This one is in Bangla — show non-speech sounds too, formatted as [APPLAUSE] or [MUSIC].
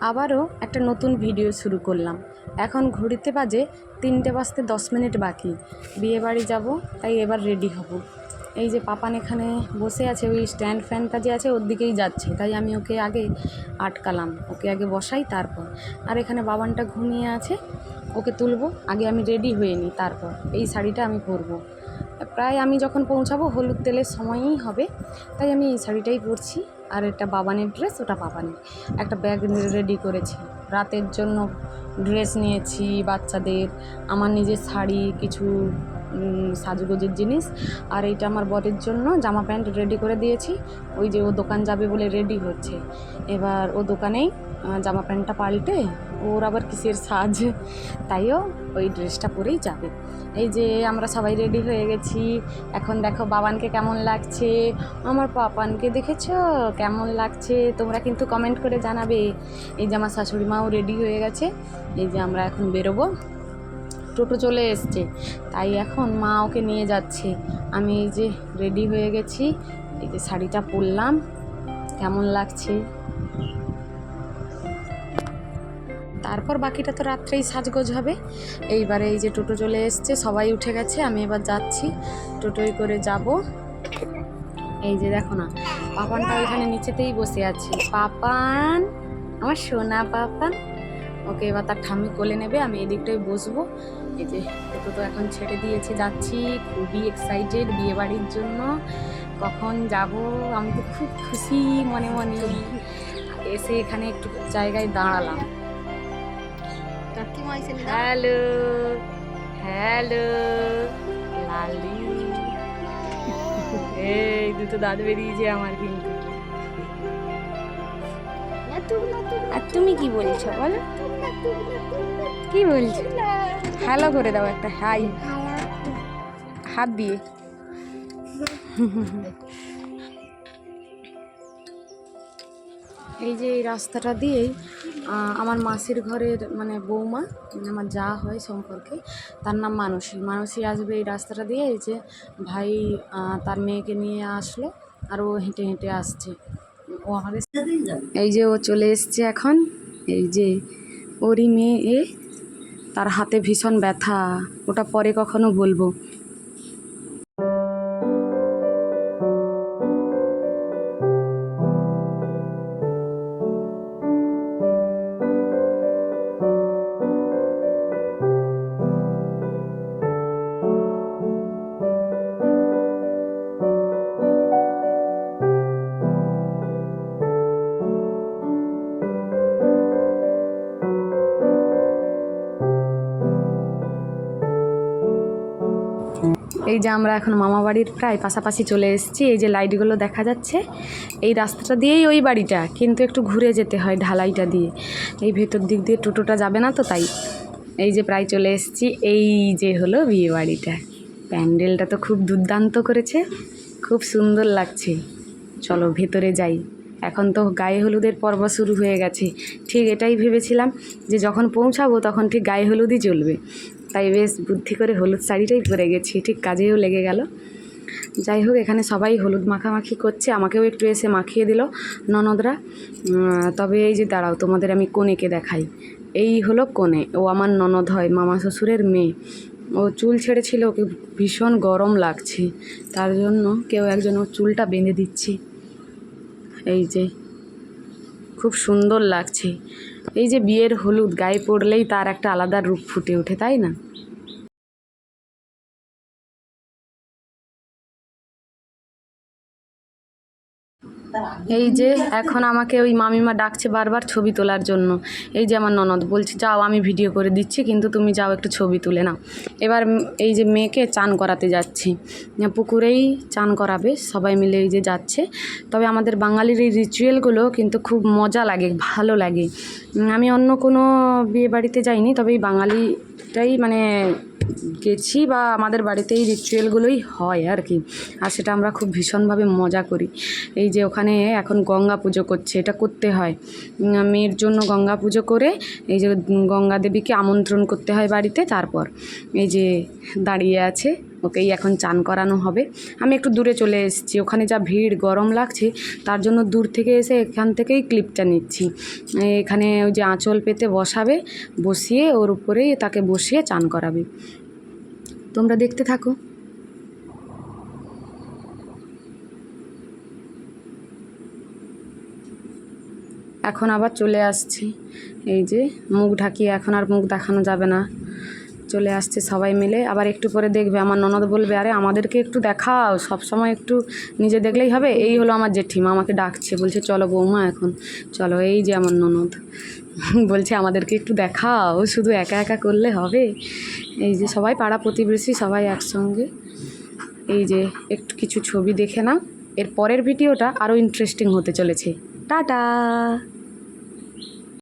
আবারও একটা নতুন ভিডিও শুরু করলাম। এখন ঘড়িতে বাজে তিনটে বাজতে দশ মিনিট বাকি। বিয়ে বাড়ি যাব, তাই এবার রেডি হব। এই যে পাপান এখানে বসে আছে, ওই স্ট্যান্ড ফ্যানটা যে আছে, ওর দিকেই যাচ্ছে। তাই আমি ওকে আগে আটকালাম। ওকে আগে বসাই, তারপর। আর এখানে বাবানটা ঘুমিয়ে আছে, ওকে তুলবো। আগে আমি রেডি হয়ে নিই, তারপর। এই শাড়িটা আমি পরবো। প্রায় আমি যখন পৌঁছাবো, হলুদ তেলের সময়ই হবে। তাই আমি এই শাড়িটাই পরছি। আর একটা বাবানের ড্রেস, ওটা বাবানের। একটা ব্যাগ রেডি করেছি। রাতের জন্য ড্রেস নিয়েছি বাচ্চাদের। আমার নিজের শাড়ি, কিছু সাজগোজের জিনিস। আর এইটা আমার বরের জন্য। জামা প্যান্ট রেডি করে দিয়েছি। ওই যে ও দোকান যাবে বলে রেডি হচ্ছে। এবার ও দোকানেই জামা প্যান্টটা পাল্টে, ওর আবার কিসের সাজ? তাইও ওই ড্রেসটা পরেই যাবে। এই যে আমরা সবাই রেডি হয়ে গেছি। এখন দেখো বাবানকে কেমন লাগছে? আমার পাপানকে দেখেছ? কেমন লাগছে? তোমরা কিন্তু কমেন্ট করে জানাবে। এই যে আমার শাশুড়ি মাও রেডি হয়ে গেছে। এই যে আমরা এখন বেরোবো। টোটো চলে এসছে। তাই এখন মা ওকে নিয়ে যাচ্ছে। আমি এই যে রেডি হয়ে গেছি, এই যে শাড়িটা পরলাম। কেমন লাগছে? তারপর বাকিটা তো রাত্রেই সাজগোজ হবে। এইবারে এই যে টোটো চলে এসছে, সবাই উঠে গেছে, আমি এবার যাচ্ছি। টোটোয় করে যাব। এই যে দেখো না, পাপানটা ওইখানে নিচেতেই বসে আছে। পাপান, আমার সোনা পাপান, ওকে এবার তার ঠাম্মি কোলে নেবে, আমি এদিকটায় বসবো। এই যে টোটো তো এখন ছেড়ে দিয়েছে যাচ্ছি খুবই এক্সাইটেড বিয়ে বাড়ির জন্য। কখন যাব আমি তো খুব খুশি মনে মনে। এসে এখানে একটু জায়গায় দাঁড়ালাম। Hello hello Lali. এই দুটো দাঁত বেরিয়েছে আমার কিন্তু। আর তুমি কি বলছো, বলো? কি বলছো? হ্যালো করে দাও একটা হাই। হাত দিয়ে। এই যে এই রাস্তাটা দিয়েই আমার মাসির ঘরের মানে বৌমা মানে আমার যা হয় সম্পর্কে, তার নাম মানসী। মানসী আসবে এই রাস্তাটা দিয়ে, এই যে ভাই তার মেয়েকে নিয়ে আসলো, আর ও হেঁটে হেঁটে আসছে। এই যে ও চলে এসছে এখন। এই যে ওরই মেয়ে তার হাতে ভীষণ ব্যথা। ওটা পরে কখনো বলব। এই যে আমরা এখন মামা বাড়ির প্রায় পাশাপাশি চলে এসেছি। এই যে লাইটগুলো দেখা যাচ্ছে, এই রাস্তাটা দিয়েই ওই বাড়িটা, কিন্তু একটু ঘুরে যেতে হয় ঢালাইটা দিয়ে। এই ভেতর দিক দিয়ে টোটোটা যাবে না তো তাই। এই যে প্রায় চলে এসেছি, এই যে হলো বিয়ে বাড়িটা। প্যান্ডেলটা তো খুব দুর্দান্ত করেছে, খুব সুন্দর লাগছে। চলো ভেতরে যাই। এখন তো গায়ে হলুদের পর্ব শুরু হয়ে গেছে। ঠিক এটাই ভেবেছিলাম যে যখন পৌঁছাবো তখন ঠিক গায়ে হলুদই চলবে তাই বেশ বুদ্ধি করে হলুদ শাড়িটাই পরে গেছি, ঠিক কাজেও লেগে গেল। যাই হোক, এখানে সবাই হলুদ মাখামাখি করছে, আমাকেও একটু এসে মাখিয়ে দিল ননদরা। তবে এই যে দাঁড়াও, তোমাদের আমি কনেকে দেখাই। এই হলো কনে, ও আমার ননদ হয়, মামা শ্বশুরের মেয়ে। ও চুল ছেড়েছিল, ওকে ভীষণ গরম লাগছে। তার জন্য কেউ একজন ওর চুলটা বেঁধে দিচ্ছে। এই যে, খুব সুন্দর লাগছে। এই যে বিয়ের হলুদ, গায়ে পড়লেই তার একটা আলাদা রূপ ফুটে ওঠে, তাই না? এই যে এখন আমাকে ওই মামিমা ডাকছে বারবার ছবি তোলার জন্য। এই যে আমার ননদ বলছে, যাও, আমি ভিডিও করে দিচ্ছি, কিন্তু তুমি যাও, একটু ছবি তুলে নাও। এবার এই যে মেয়েকে চান করাতে যাচ্ছি। পুকুরেই চান করাবে, সবাই মিলে এই যে যাচ্ছে। তবে আমাদের বাঙালির এই রিচুয়ালগুলো কিন্তু খুব মজা লাগে, ভালো লাগে। আমি অন্য কোনো বিয়ে বাড়িতে যাইনি, তবে এই বাঙালিটাই মানে গেছি বা আমাদের বাড়িতে এই রিচুয়ালগুলোই হয় আর কি। আর সেটা আমরা খুব ভীষণভাবে মজা করি। এই যে ওখানে এখন গঙ্গা পুজো করছে, এটা করতে হয়। মেয়ের জন্য গঙ্গা পুজো করে এই যে গঙ্গা দেবীকে আমন্ত্রণ করতে হয় বাড়িতে। তারপর এই যে দাঁড়িয়ে আছে ওকেই এখন চান করানো হবে। আমি একটু দূরে চলে এসেছি, ওখানে যা ভিড়, গরম লাগছে, তার জন্য দূর থেকে এসে এখান থেকেই ক্লিপটা নিচ্ছি। এখানে ওই যে আঁচল পেতে বসাবে, বসিয়ে ওর উপরেই তাকে বসিয়ে চান করাবে। তোমরা দেখতে থাকো। এখন আবার চলে আসছি। এই যে মুখ ঢাকিয়ে এখন আর মুখ দেখানো যাবে না। চলে আসছে সবাই মিলে। আবার একটু পরে দেখবে আমার ননদ বলবে, আরে, আমাদেরকে একটু দেখাও সব সময় একটু নিজে দেখলেই হবে। এই হলো আমার জেঠিমা, আমাকে ডাকছে, বলছে, চলো বৌমা এখন, চলো, এই যে আমার ননদ। [LAUGHS] বলছে, আমাদেরকে একটু দেখাও, শুধু একা একা করলে হবে। এই যে সবাই পাড়া প্রতিবেশী, সবাই একসঙ্গে। এই যে একটু কিছু ছবি দেখে নাও। এর পরের ভিডিওটা আরও ইন্টারেস্টিং হতে চলেছে। টাটা!